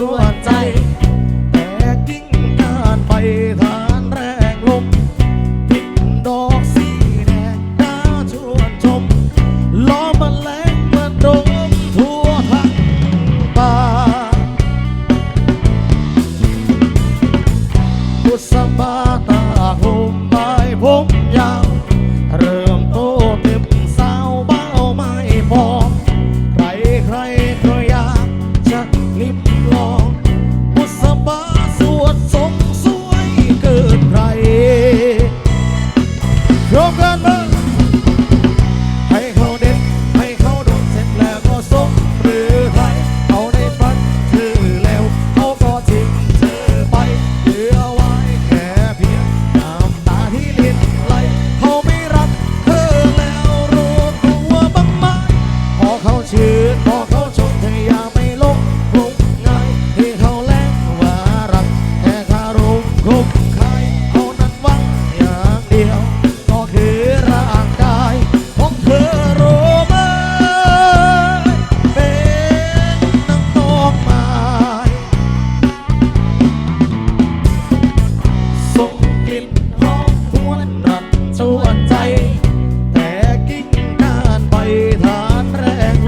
so I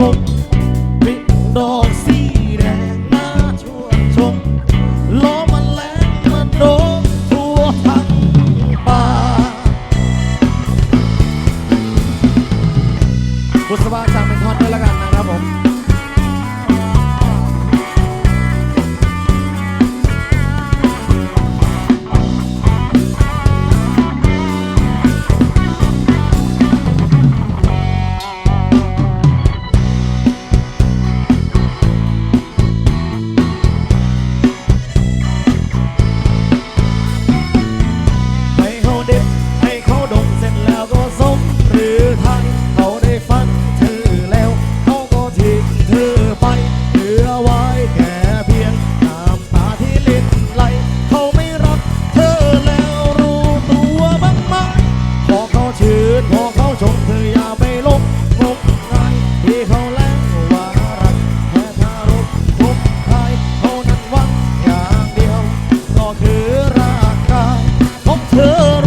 ผมปิดดอกสีแดงน้าชวชมล้อมันแรงมันโดตัวทั้ป่าบุษบาจากเป็นทอนด้วยละกันนะครับผม รือราคาของเธอ